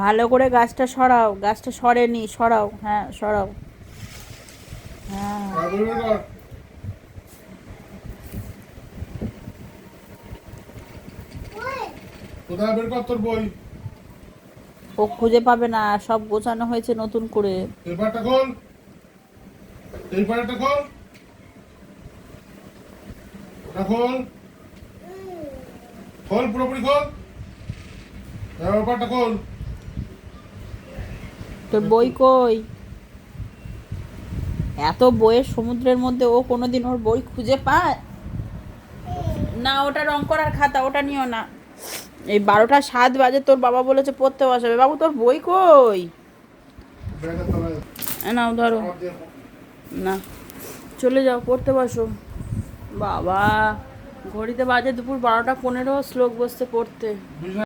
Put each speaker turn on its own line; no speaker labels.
ভালো করে গাছটা সরাও গাছটা সরেনি সরাও হ্যাঁ সরাও। হ্যাঁ
তারপর বের কর কোথায় বের কর তোর বই?
ও খুঁজে পাবে না সব গোছানো হয়েছে নতুন করে।
পেপারটা খোল। পেপারটা খোল। ওটা খোল। খোল পুরোপুরি খোল।
তোর বই কই? এত বইয়ের সমুদ্রের মধ্যে ও কোনোদিন ওর বই খুঁজে পায়? না ওটা রং করার খাতা ওটা নিও না। এই বারোটা সাত বাজে তোর বাবা বলেছে পড়তে বসাবে। বাবু তোর বই কই? নাও ধরো। না চলে যাও পড়তে বসো। বাবা ঘড়িতে বাজে দুপুর বারোটা পনেরো শ্লোক বসতে পড়তে।